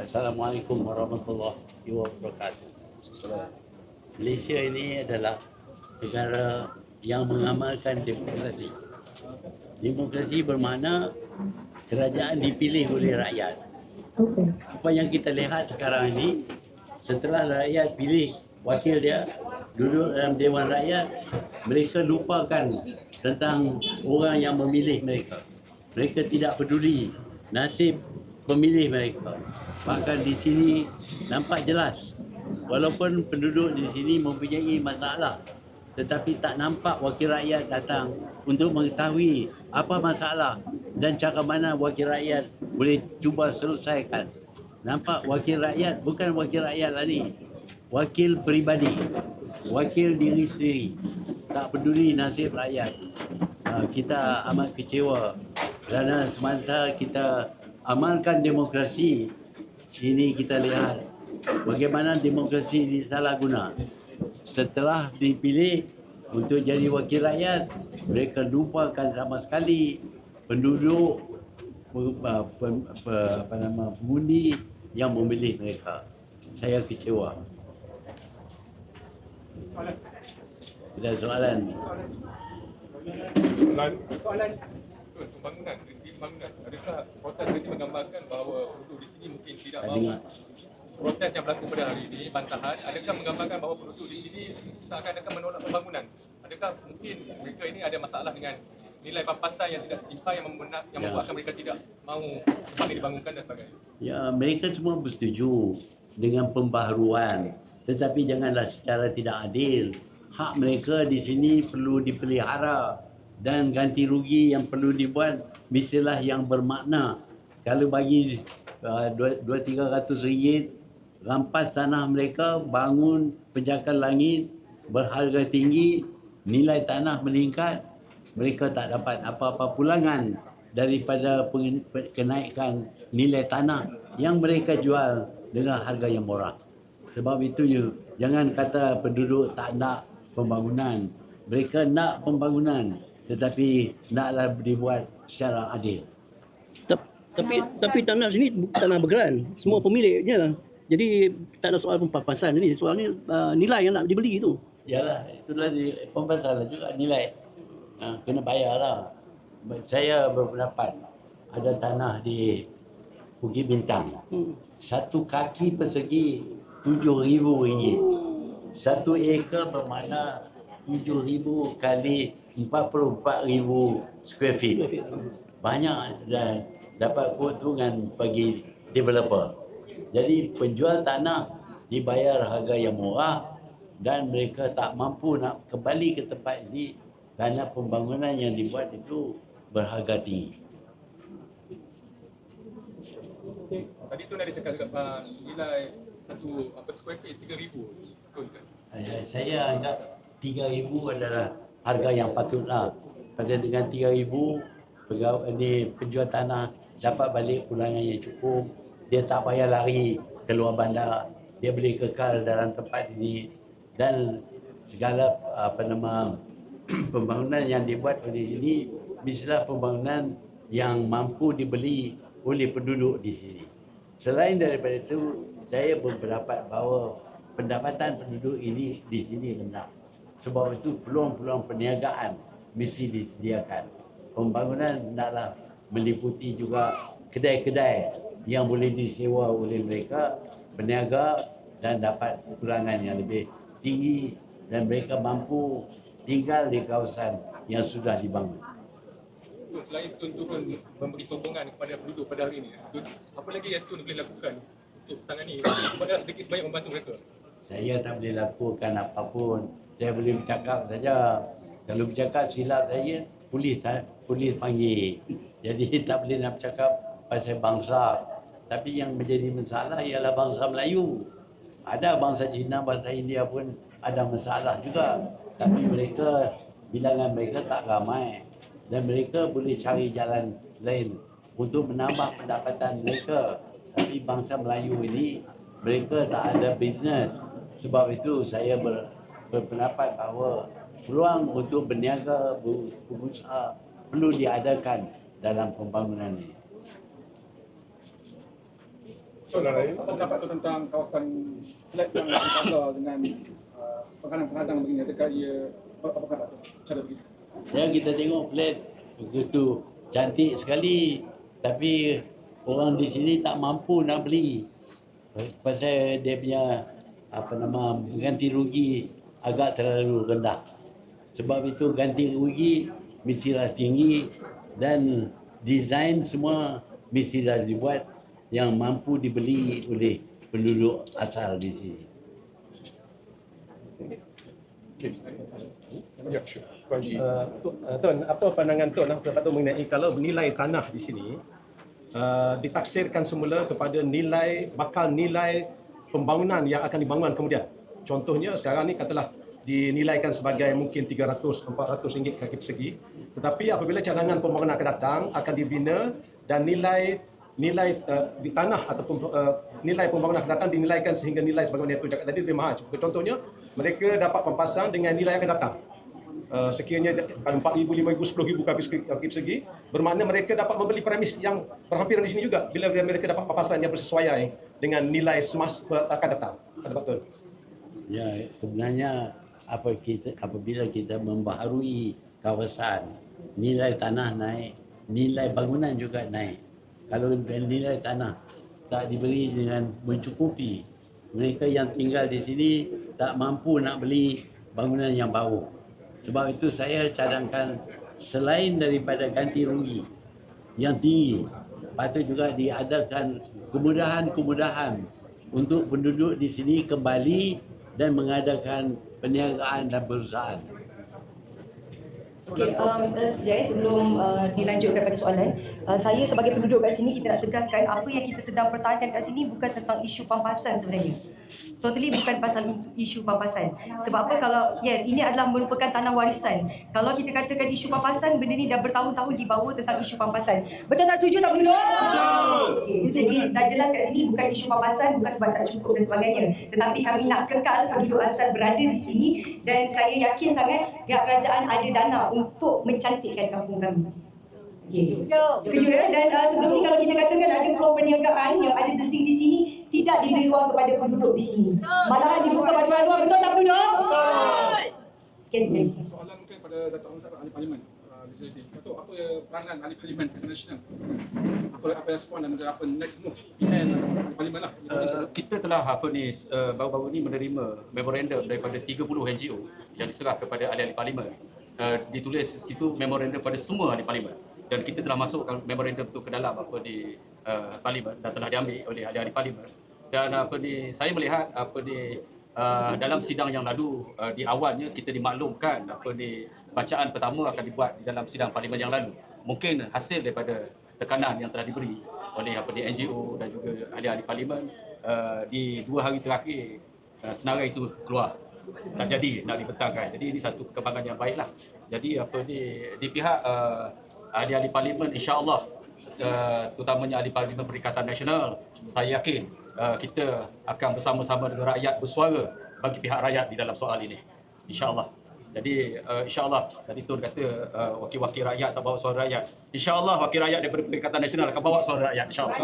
Assalamualaikum warahmatullahi wabarakatuh. Malaysia ini adalah negara yang mengamalkan demokrasi. Demokrasi bermakna kerajaan dipilih oleh rakyat. Apa yang kita lihat sekarang ini, setelah rakyat pilih wakil dia duduk dalam Dewan Rakyat, mereka lupakan tentang orang yang memilih mereka. Mereka tidak peduli nasib pemilih mereka. Bahkan di sini nampak jelas walaupun penduduk di sini mempunyai masalah tetapi tak nampak wakil rakyat datang untuk mengetahui apa masalah dan cara mana wakil rakyat boleh cuba selesaikan. Nampak wakil rakyat bukan wakil rakyat lah ni. Wakil peribadi. Wakil diri sendiri. Tak peduli nasib rakyat. Uh, kita amat kecewa kerana semasa kita amalkan demokrasi ini kita lihat bagaimana demokrasi disalahguna setelah dipilih untuk jadi wakil rakyat mereka lupakan sama sekali penduduk pe- pe- pe- pe- apa nama pengundi yang memilih mereka saya kecewa ada soalan Soalan soalan pembangunan, rezeki pembangunan. Adakah protes ini menggambarkan bahawa penduduk di sini tidak Tak mahu protes yang berlaku pada hari ini, bantahan, adakah menggambarkan bahawa penduduk di sini seakan-akan menolak pembangunan? Adakah mungkin mereka ini ada masalah dengan nilai pampasan yang tidak setimpal yang membenar, yang Ya. membuatkan mereka tidak mahu tempat ini dibangunkan dan sebagainya? Ya, mereka semua bersetuju dengan pembaharuan. Tetapi janganlah secara tidak adil. Hak mereka di sini perlu dipelihara dan ganti rugi yang perlu dibuat mestilah yang bermakna. Kalau bagi dua dua tiga ratus ringgit rampas tanah mereka bangun penjakan langit berharga tinggi nilai tanah meningkat mereka tak dapat apa-apa pulangan daripada kenaikan nilai tanah yang mereka jual dengan harga yang murah. Sebab itu je, jangan kata penduduk tak nak pembangunan. Mereka nak pembangunan tetapi naklah dibuat secara adil. Tap- Tapi tapi tanah sini tanah bergeran, semua pemiliknya. Jadi tak ada soal pampasan ini, soalnya uh, nilai yang nak dibeli itu. Yalah, itulah di pembasaran juga nilai. Ha, kena bayar lah. Saya berpendapat ada tanah di Bukit Bintang. Hmm. Satu kaki persegi tujuh ribu ringgit. Satu ekar bermakna tujuh ribu kali empat puluh empat ribu square feet. Banyak dan dapat keuntungan bagi developer. Jadi penjual tanah dibayar harga yang murah dan mereka tak mampu nak kembali ke tempat ini kerana pembangunan yang dibuat itu berharga tinggi. Tadi tu ada cakap juga uh, nilai satu apa square feet 3000 betul ke? Eh, Saya anggap 3000 adalah harga yang patutlah. Pada dengan 3000 pegawai ini penjual tanah dapat balik pulangan yang cukup. Dia tak payah lari keluar bandar. Dia boleh kekal dalam tempat ini dan segala apa nama pembangunan yang dibuat oleh ini mestilah pembangunan yang mampu dibeli oleh penduduk di sini. Selain daripada itu, saya berpendapat bahawa pendapatan penduduk ini di sini rendah. Sebab itu peluang-peluang perniagaan mesti disediakan. Pembangunan hendaklah meliputi juga kedai-kedai yang boleh disewa oleh mereka berniaga dan dapat kurangan yang lebih tinggi dan mereka mampu tinggal di kawasan yang sudah dibangun. Selain Tun turun memberi sokongan kepada penduduk pada hari ini, Tun, apa lagi yang Tun boleh lakukan untuk tangani kepada sedikit sebanyak membantu mereka? Saya tak boleh lakukan apapun. Saya boleh bercakap saja. Kalau bercakap silap saya, polis polis panggil. Jadi tak boleh nak bercakap pasal bangsa. Tapi yang menjadi masalah ialah bangsa Melayu. Ada bangsa Cina, bangsa India pun ada masalah juga. Tapi mereka, bilangan mereka tak ramai. Dan mereka boleh cari jalan lain untuk menambah pendapatan mereka. Tapi bangsa Melayu ini, mereka tak ada bisnes. Sebab itu saya ber, berpendapat bahawa peluang untuk berniaga, ber- berusaha perlu diadakan dalam pembangunan ini. Soalan lain? Apa pendapat tentang kawasan flat yang ditabla dengan uh, penghadang-penghadang begini? Adakah ia apa apa pendapat? Cara begitu? Saya kita tengok flat begitu cantik sekali tapi orang di sini tak mampu nak beli. Pasal dia punya apa nama ganti rugi agak terlalu rendah. Sebab itu ganti rugi mestilah tinggi dan desain semua mestilah dibuat yang mampu dibeli oleh penduduk asal di sini. Ya, sure. Uh, tu- Tuan, apa pandangan Tuan pendapat Tuan mengenai kalau nilai tanah di sini uh, ditaksirkan semula kepada nilai bakal nilai pembangunan yang akan dibangun kemudian. Contohnya sekarang ni katalah dinilaikan sebagai mungkin 300 400 ringgit kaki persegi tetapi apabila cadangan pembangunan akan datang akan dibina dan nilai nilai uh, di tanah ataupun uh, nilai pembangunan akan datang dinilaikan sehingga nilai sebagaimana Tuan cakap tadi lebih mahal. Contohnya mereka dapat pampasan dengan nilai yang akan datang. Uh, sekiranya kalau 4,000, 5,000, 10,000 kaki persegi, kaki persegi bermakna mereka dapat membeli premis yang berhampiran di sini juga bila mereka dapat papasan yang bersesuaian dengan nilai semasa akan datang. Ada betul. Ya, sebenarnya apa kita apabila kita membaharui kawasan, nilai tanah naik, nilai bangunan juga naik. Kalau nilai tanah tak diberi dengan mencukupi, mereka yang tinggal di sini tak mampu nak beli bangunan yang baru. Sebab itu saya cadangkan selain daripada ganti rugi yang tinggi, patut juga diadakan kemudahan-kemudahan untuk penduduk di sini kembali dan mengadakan perniagaan dan perusahaan. Okey, um, SJ sebelum uh, dilanjutkan pada soalan, uh, saya sebagai penduduk kat sini kita nak tegaskan apa yang kita sedang pertahankan kat sini bukan tentang isu pampasan sebenarnya. Totally bukan pasal isu pampasan. Sebab apa kalau yes ini adalah merupakan tanah warisan. Kalau kita katakan isu pampasan benda ni dah bertahun-tahun dibawa tentang isu pampasan. Betul tak setuju tak penduduk? Okey, jadi dah jelas kat sini bukan isu pampasan bukan sebab tak cukup dan sebagainya. Tetapi kami nak kekal penduduk asal berada di sini dan saya yakin sangat pihak kerajaan ada dana untuk mencantikkan kampung kami. Okay. Setuju ya? Dan uh, sebelum ni kalau kita katakan ada peluang perniagaan yang ada building di sini tidak diberi ruang kepada penduduk di sini. Malahan dibuka pada orang luar. Betul tak penduduk? Sekian terima kasih. Soalan mungkin pada Datuk Hamzah Ahli Parlimen. Uh. Datuk, apa peranan Ahli Parlimen International? Apa apa respon dan apa next move behind Ahli Parlimen lah? Uh, kita telah apa ni uh, baru-baru ni menerima memorandum daripada 30 NGO yang diserah kepada ahli-ahli parlimen. Uh, ditulis situ memorandum pada semua ahli parlimen dan kita telah masukkan memorandum itu ke dalam apa di uh, parlimen dan telah diambil oleh ahli-ahli parlimen. Dan apa ni saya melihat apa ni uh, dalam sidang yang lalu uh, di awalnya kita dimaklumkan apa ni bacaan pertama akan dibuat di dalam sidang parlimen yang lalu. Mungkin hasil daripada tekanan yang telah diberi oleh apa di NGO dan juga ahli-ahli parlimen uh, di dua hari terakhir uh, senarai itu keluar tak jadi nak dibentangkan. Jadi ini satu perkembangan yang baiklah. Jadi apa di di pihak uh, ahli-ahli parlimen insya-Allah uh, terutamanya ahli parlimen Perikatan Nasional saya yakin uh, kita akan bersama-sama dengan rakyat bersuara bagi pihak rakyat di dalam soal ini. Insya-Allah. Jadi uh, insya-Allah tadi Tun kata uh, wakil-wakil rakyat tak bawa suara rakyat. Insya-Allah wakil rakyat daripada Perikatan Nasional akan bawa suara rakyat insya-Allah.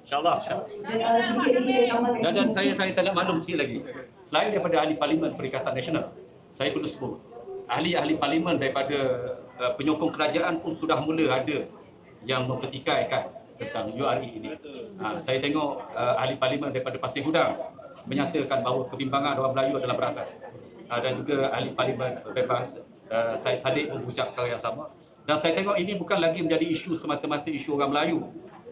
Insya-Allah. insya-Allah. Dan sedikit lagi saya tambahkan. Dan, dan saya saya sangat maklum sikit lagi. Selain daripada ahli parlimen Perikatan Nasional, saya perlu sebut ahli-ahli parlimen daripada uh, penyokong kerajaan pun sudah mula ada yang mempertikaikan tentang URE ini. Ha, saya tengok uh, ahli parlimen daripada Pasir Gudang menyatakan bahawa kebimbangan orang Melayu adalah berasas. Uh, dan juga ahli parlimen bebas uh, Saddiq pun berucap perkara yang sama. Dan saya tengok ini bukan lagi menjadi isu semata-mata isu orang Melayu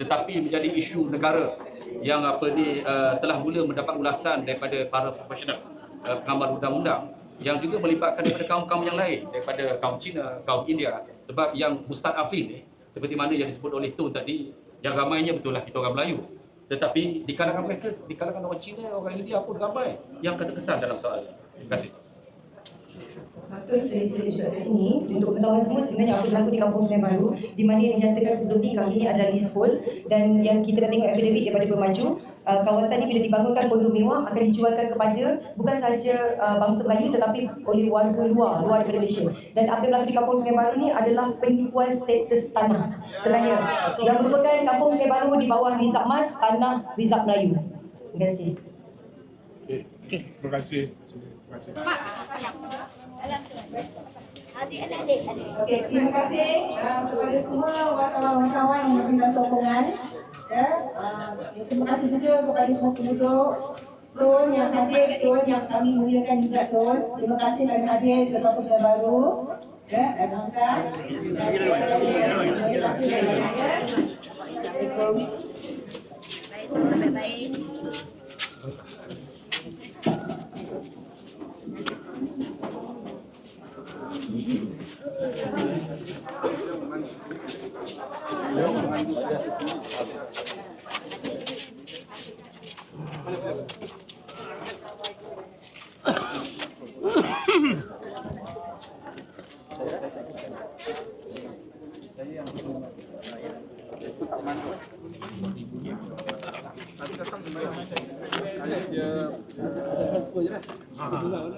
tetapi menjadi isu negara yang apa ni uh, telah mula mendapat ulasan daripada para profesional uh, pengamal undang-undang yang juga melibatkan daripada kaum-kaum yang lain daripada kaum Cina, kaum India sebab yang mustadafin ni seperti mana yang disebut oleh Tun tadi yang ramainya betul lah kita orang Melayu tetapi di kalangan mereka di kalangan orang Cina, orang India pun ramai yang terkesan dalam soal ini. Terima kasih. Betul, saya saya juga kat sini. Untuk pengetahuan semua sebenarnya. Apa berlaku di Kampung Sungai Baru di mana yang dinyatakan sebelum ni kali ini adalah leasehold dan yang kita dah tengok affidavit daripada Bermaju uh, kawasan ni bila dibangunkan kondo mewah akan dijualkan kepada bukan sahaja uh, bangsa Melayu tetapi oleh warga luar luar daripada Malaysia. Dan apa yang berlaku di Kampung Sungai Baru ni adalah penipuan status tanah sebenarnya. Yang merupakan Kampung Sungai Baru di bawah Rizab Mas tanah Rizab Melayu. Terima kasih. Terima kasih. Terima kasih. Adik-adik. Okey, terima kasih uh, kepada semua wartawan-wartawan yang memberikan sokongan. Ya, uh, terima kasih juga kepada semua penduduk Tun yang hadir, Tun yang kami muliakan juga Tun. Terima kasih kerana hadir ke Sungai Baru. Ya, dan Hamzah. Dan saya terima kasih ya. Assalamualaikum.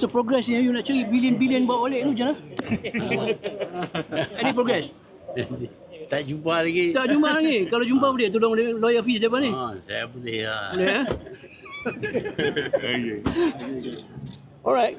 The progress yang you nak cari bilion-bilion bawa balik tu macam mana? Any progress? tak jumpa lagi. Tak jumpa lagi. Kalau jumpa boleh tolong lawyer fees dia apa ni? Ha, saya boleh lah. Boleh eh? Alright.